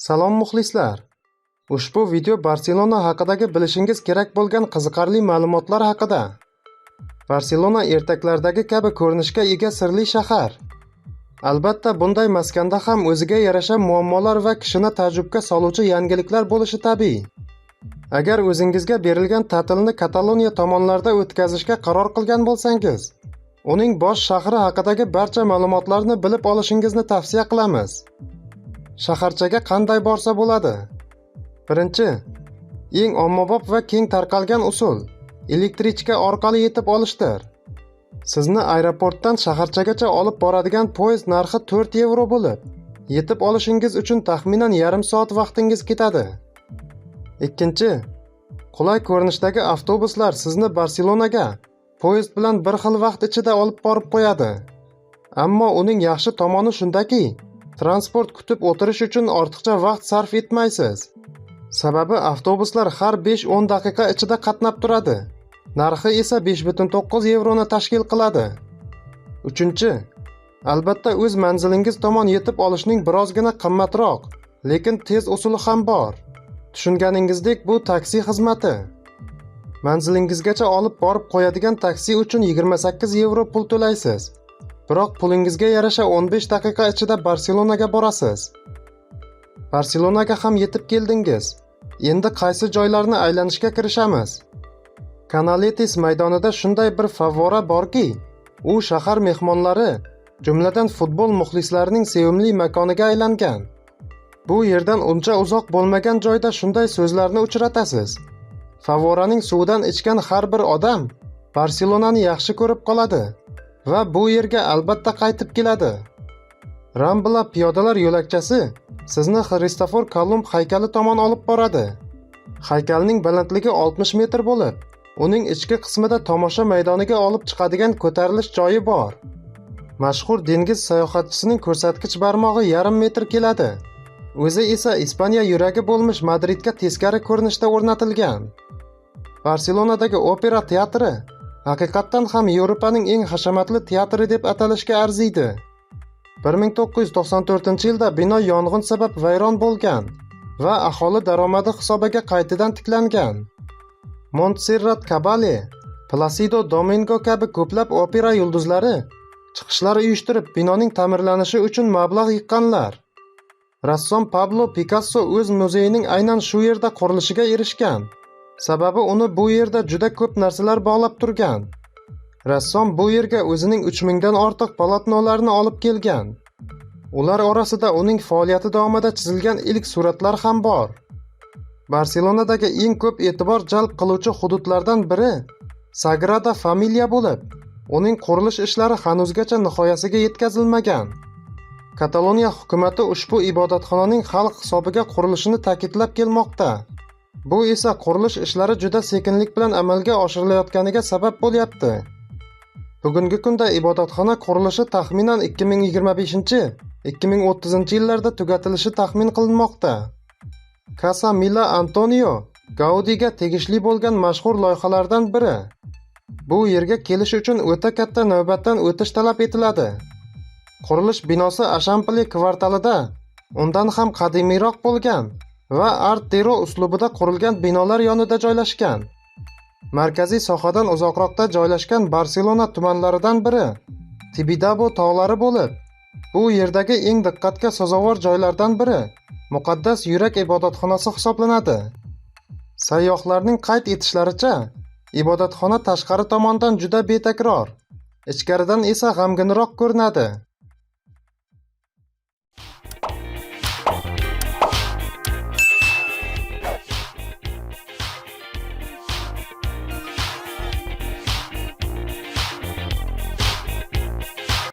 Salom muxlislar. Ushbu video Barselona haqidagi bilishingiz kerak bo'lgan qiziqarli ma'lumotlar haqida. Barselona ertaklardagi kabi ko'rinishga ega sirli shahar. Albatta, bunday maskanda ham o'ziga yarasha muammolar va kishini taajjubga soluvchi yangiliklar bo'lishi tabiiy. Agar o'zingizga berilgan ta'tilni Kataloniya tomonlarida o'tkazishga qaror qilgan bo'lsangiz, uning bosh shahri haqidagi barcha ma'lumotlarni bilib olishingizni tavsiya qilamiz. Shaharchaga qanday borsa bo'ladi? Birinchi, eng ommabop va keng tarqalgan usul elektrichka orqali yetib olishdir. Sizni aeroportdan shaharchagacha olib boradigan poyezd narxi 4 yevro bo'lib, yetib olishingiz uchun taxminan yarim soat vaqtingiz ketadi. Ikkinchi, qulay ko'rinishdagi avtobuslar sizni Barselonaga poyezd bilan bir xil vaqt ichida olib borib qo'yadi. Ammo uning yaxshi tomoni shundaki, transport kutib o'tirish uchun ortiqcha vaqt sarf etmaysiz. Sababi avtobuslar har 5-10 daqiqa ichida qatnab turadi. Narxi esa 5.9 yevroni tashkil qiladi. Uchinchi, albatta o'z manzilingiz tomon yetib olishning birozgina qimmatroq, lekin tez usuli ham bor. Tushunganingizdek, bu taksi xizmati. Manzilingizgacha olib borib qo'yadigan taksi uchun 28 yevro pul to'laysiz. Biroq pulingizga yarasha 15 daqiqa ichida Barselonaga borasiz. Barselonaga ham yetib keldingiz. Endi qaysi joylarni aylanishga kirishamiz? Kanaletis maydonida shunday bir favvora borki, u shahar mehmonlari, jumladan futbol muxlislarining sevimli makoniga aylangan. Bu yerdan uncha uzoq bo'lmagan joyda shunday so'zlarni uchratasiz. Favvoraning suvidan ichgan har bir odam Barselonani yaxshi ko'rib qoladi va bu yerga albatta qaytib keladi. Rambla piyodalar yo'lakchasi sizni Xristofor Kolumb haykali tomon olib boradi. Haykalning balandligi 60 metr bo'lib, uning ichki qismida tomosha maydoniga olib chiqadigan ko'tarilish joyi bor. Mashhur dengiz sayohatchisining ko'rsatkich barmog'i yarim metr keladi. O'zi esa Ispaniya yuragi bo'lmish Madridga teskari ko'rinishda o'rnatilgan. Barselonadagi opera teatri haqiqatdan ham Yevropaning eng hashamatli teatri deb atalishga arziydi. 1994-yilda bino yong'in sabab vayron bo'lgan va aholi daromadi hisobiga qaytadan tiklangan. Montserrat Caballé, Placido Domingo kabi ko'plab opera yulduzlari chiqishlar uyushtirib binoning ta'mirlanishi uchun mablag' yiqqanlar. Rassom Pablo Picasso o'z muzeyining aynan shu yerda qurilishiga erishgan. Sababi uni bu yerda juda ko'p narsalar bog'lab turgan. Rassom bu yerga o'zining 3000 dan ortiq polotnolarni olib kelgan. Ular orasida uning faoliyati davomida chizilgan ilk suratlar ham bor. Barselonadagi eng ko'p e'tibor jalb qiluvchi hududlardan biri Sagrada Familia bo'lib, uning qurilish ishlari hanuzgacha nihoyasiga yetkazilmagan. Kataloniya hukumatı ushbu ibodatxonaning xalq hisobiga qurilishini ta'kidlab kelmoqda. Bu esa qurilish ishlari juda sekinlik bilan amalga oshirilayotganiga sabab bo'lyapti. Bugungi kunda ibodatxona qurilishi taxminan 2025-2030 yillarda tugatilishi taxmin qilinmoqda. Casa Mila Antonio Gaudiga tegishli bo'lgan mashhur loyihalardan biri. Bu yerga kelish uchun o'ta katta navbatdan o'tish talab etiladi. Qurilish binosi Ashampli kvartalida undan ham qadimiyroq bo'lgan va Art Dero uslubida qurilgan binolar yonida joylashgan. Markaziy sohadan uzoqroqda joylashgan Barselona tumanlaridan biri Tibidabo tog'lari bo'lib, bu yerdagi eng diqqatga sazovor joylardan biri muqaddas yurak ibodatxonasi hisoblanadi. Sayyohlarning qayd etishlaricha, ibodatxona tashqari tomondan juda betakror, ichkaridan esa g'amginroq ko'rinadi.